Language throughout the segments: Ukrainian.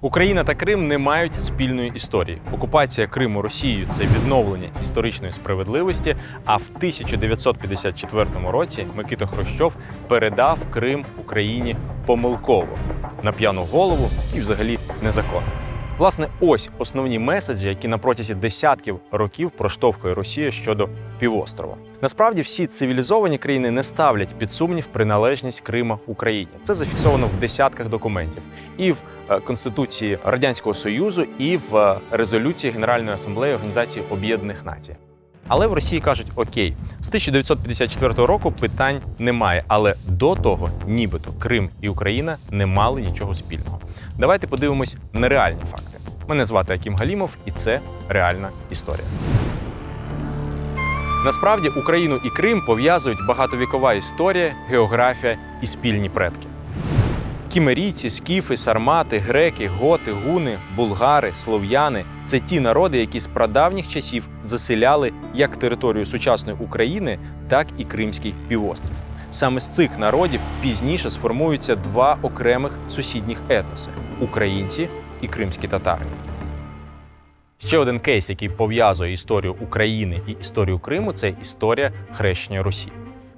Україна та Крим не мають спільної історії. Окупація Криму Росією це відновлення історичної справедливості. А в 1954 році Микита Хрущов передав Крим Україні помилково на п'яну голову і взагалі незаконно. Власне, ось основні меседжі, які на протязі десятків років проштовхує Росія щодо півострова. Насправді всі цивілізовані країни не ставлять під сумнів приналежність Крима Україні. Це зафіксовано в десятках документів і в е, Конституції Радянського Союзу, і в е, резолюції Генеральної асамблеї Організації Об'єднаних Націй. Але в Росії кажуть: окей, з 1954 року питань немає. Але до того, нібито Крим і Україна не мали нічого спільного. Давайте подивимось на реальні факти. Мене звати Акім Галімов, і це реальна історія. Насправді Україну і Крим пов'язують багатовікова історія, географія і спільні предки. Кімерійці, скіфи, сармати, греки, готи, гуни, булгари, слов'яни це ті народи, які з прадавніх часів заселяли як територію сучасної України, так і Кримський півострів. Саме з цих народів пізніше сформуються два окремих сусідніх етноси українці і кримські татари. Ще один кейс, який пов'язує історію України і історію Криму, це історія хрещення Русі.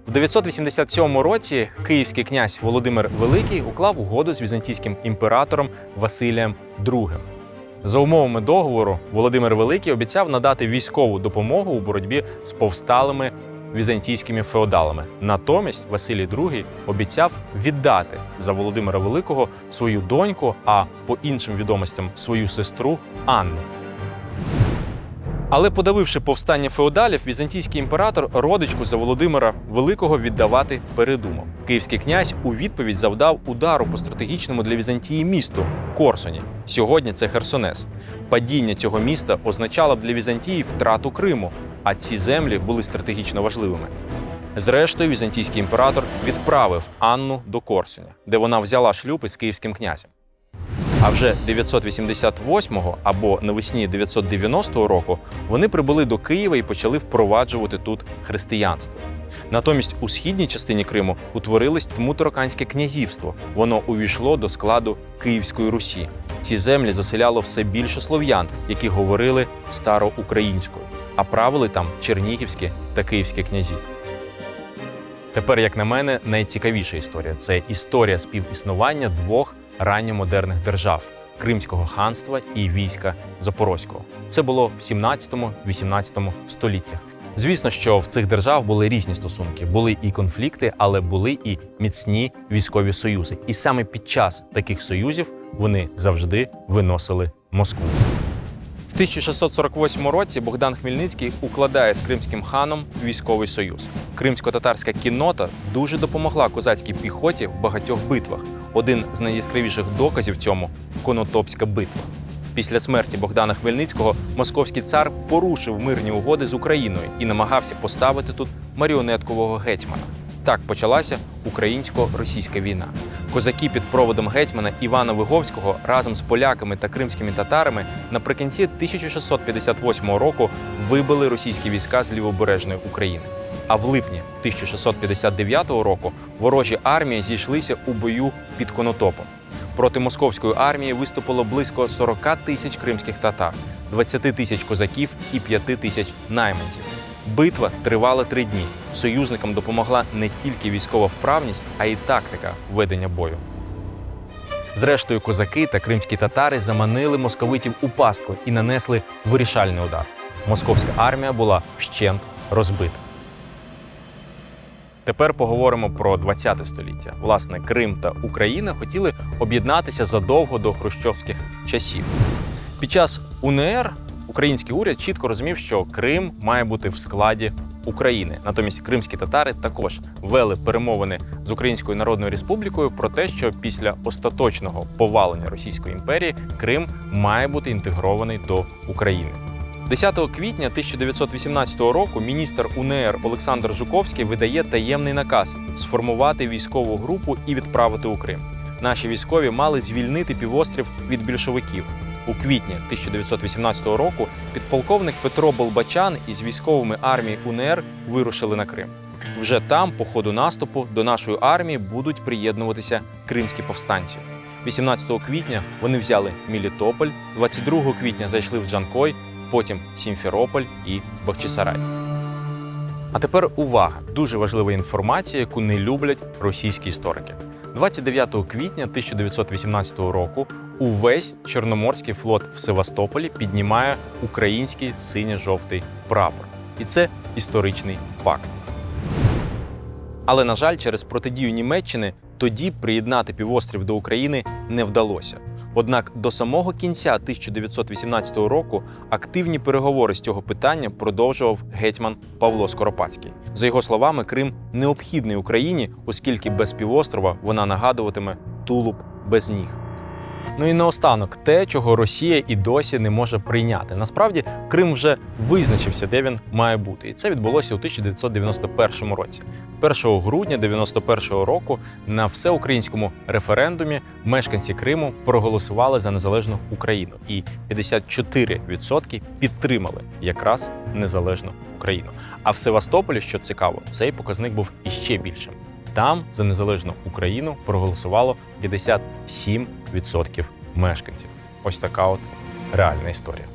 В 987 році київський князь Володимир Великий уклав угоду з візантійським імператором Василієм II. За умовами договору Володимир Великий обіцяв надати військову допомогу у боротьбі з повсталими візантійськими феодалами. Натомість Василій II обіцяв віддати за Володимира Великого свою доньку, а по іншим відомостям свою сестру Анну. Але подавивши повстання феодалів, візантійський імператор родичку за Володимира Великого віддавати передумав. Київський князь у відповідь завдав удару по стратегічному для Візантії місту Корсуні. Сьогодні це Херсонес. Падіння цього міста означало б для Візантії втрату Криму, а ці землі були стратегічно важливими. Зрештою, візантійський імператор відправив Анну до Корсуня, де вона взяла шлюб із київським князем. А вже 988-го або навесні 990 року вони прибули до Києва і почали впроваджувати тут християнство. Натомість у східній частині Криму утворилось Тмутараканське князівство. Воно увійшло до складу Київської Русі. Ці землі заселяло все більше слов'ян, які говорили староукраїнською, а правили там чернігівські та київські князі. Тепер, як на мене, найцікавіша історія це історія співіснування двох ранньомодерних держав Кримського ханства і війська Запорозького. Це було в 17-18 століттях. Звісно, що в цих держав були різні стосунки, були і конфлікти, але були і міцні військові союзи. І саме під час таких союзів вони завжди виносили Москву. В 1648 році Богдан Хмельницький укладає з кримським ханом військовий союз. Кримсько-татарська кіннота дуже допомогла козацькій піхоті в багатьох битвах. Один з найяскравіших доказів цьому Конотопська битва. Після смерті Богдана Хмельницького московський цар порушив мирні угоди з Україною і намагався поставити тут маріонеткового гетьмана. Так почалася українсько-російська війна. Козаки під проводом гетьмана Івана Виговського разом з поляками та кримськими татарами наприкінці 1658 року вибили російські війська з лівобережної України. А в липні 1659 року ворожі армії зійшлися у бою під Конотопом. Проти московської армії виступило близько 40 тисяч кримських татар, 20 тисяч козаків і 5 тисяч найманців. Битва тривала три дні. Союзникам допомогла не тільки військова вправність, а й тактика ведення бою. Зрештою, козаки та кримські татари заманили московитів у пастку і нанесли вирішальний удар. Московська армія була вщент розбита. Тепер поговоримо про 20 століття. Власне, Крим та Україна хотіли об'єднатися задовго до хрущовських часів. Під час УНР український уряд чітко розумів, що Крим має бути в складі України. Натомість кримські татари також вели перемовини з Українською Народною Республікою про те, що після остаточного повалення Російської імперії Крим має бути інтегрований до України. 10 квітня 1918 року міністр УНР Олександр Жуковський видає таємний наказ сформувати військову групу і відправити у Крим. Наші військові мали звільнити півострів від більшовиків. У квітні 1918 року підполковник Петро Болбачан із військовими армії УНР вирушили на Крим. Вже там, по ходу наступу, до нашої армії будуть приєднуватися кримські повстанці. 18 квітня вони взяли Мілітополь, 22 квітня зайшли в Джанкой, потім Сімферополь і Бахчисарай. А тепер увага! Дуже важлива інформація, яку не люблять російські історики. 29 квітня 1918 року увесь Чорноморський флот в Севастополі піднімає український синьо-жовтий прапор. І це історичний факт. Але, на жаль, через протидію Німеччини тоді приєднати півострів до України не вдалося. Однак до самого кінця 1918 року активні переговори з цього питання продовжував гетьман Павло Скоропадський. За його словами, Крим необхідний Україні, оскільки без півострова вона нагадуватиме тулуб без ніг. Ну і наостанок те, чого Росія і досі не може прийняти. Насправді Крим вже визначився, де він має бути, і це відбулося у 1991 році. 1 грудня 91 року на всеукраїнському референдумі мешканці Криму проголосували за незалежну Україну, і 54% підтримали якраз незалежну Україну. А в Севастополі, що цікаво, цей показник був іще більшим. Там за незалежну Україну проголосувало 57% мешканців. Ось така от реальна історія.